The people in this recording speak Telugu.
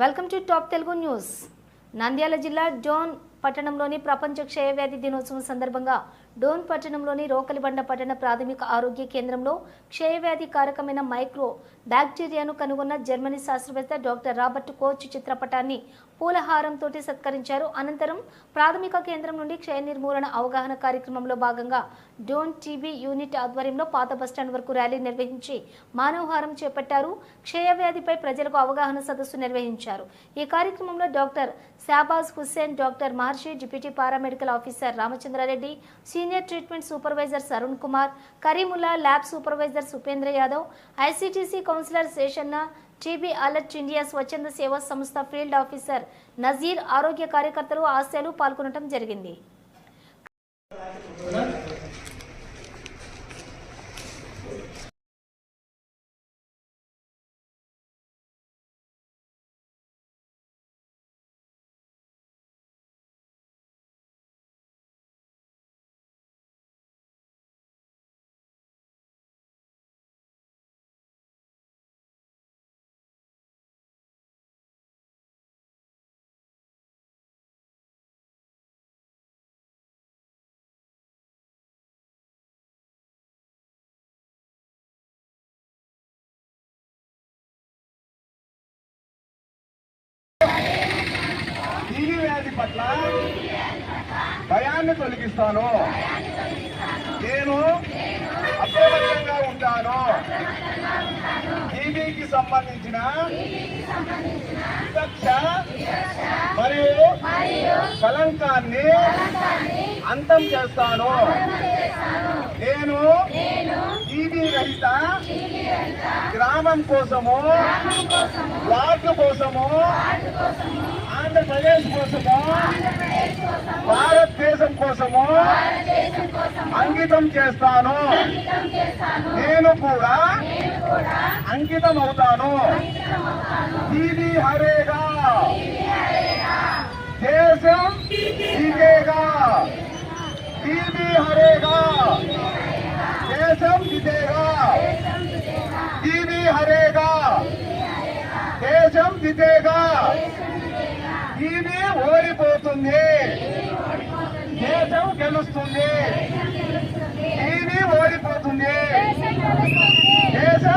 Welcome to top Telugu news. Nandyal జిల్లా డోన్ పట్టణంలోని ప్రపంచ క్షయవ్యాధి దినోత్సవం సందర్భంగా డోన్ పట్టణంలోని రోకలిబండ పట్టణ ప్రాథమిక ఆరోగ్య కేంద్రంలో క్షయవ్యాధి కారకమైన మైక్రో బ్యాక్టీరియాను కనుగొన్న జర్మనీ శాస్త్రవేత్త డాక్టర్ రాబర్ట్ కోచ్ చిత్రపటాన్ని పూలహారంతో సత్కరించారు. అనంతరం ప్రాథమిక కేంద్రం నుండి క్షయ నిర్మూలన అవగాహన కార్యక్రమంలో భాగంగా డోన్ టీబీ యూనిట్ ఆధ్వర్యంలో పాత బస్టాండ్ వరకు ర్యాలీ నిర్వహించి మానవహారం చేపట్టారు. క్షయవ్యాధిపై ప్రజలకు అవగాహన సదస్సు నిర్వహించారు. ఈ కార్యక్రమంలో doctor Shahbaz Hussain doctor Maharshi deputy paramedical officer Ramachandra Reddy senior treatment supervisor Sarun Kumar Karimulla lab supervisor Supendra Yadav ICTC counsellor Seshanna TB alert India స్వచ్ఛంద సేవా సంస్థ ఫీల్డ్ ఆఫీసర్ నజీర్ ఆరోగ్య కార్యకర్తలు ఆశయాలు పాల్గొనడం జరిగింది. పట్ల భయాన్ని తొలగిస్తాను. నేను అప్రమత్తంగా ఉంటాను. టీవీకి సంబంధించిన వివక్ష మరియు కలంకాన్ని అంతం చేస్తాను. నేను టీవీ రహిత గ్రామం కోసము వార్డు కోసము ఆంధ్రప్రదేశ్ కోసము? భారతదేశం కోసము? అంకితం చేస్తాను. నేను కూడా అంకితం అవుతాను. దీని హరేగా. దేశం దిగేగా దీని హరేగా. దేశం దిగేగా దీని హరేగా. దేశం దిగేగా ఇది ఓడిపోతుంది. దేశం గెలుస్తుంది. ఇది ఓడిపోతుంది. దేశం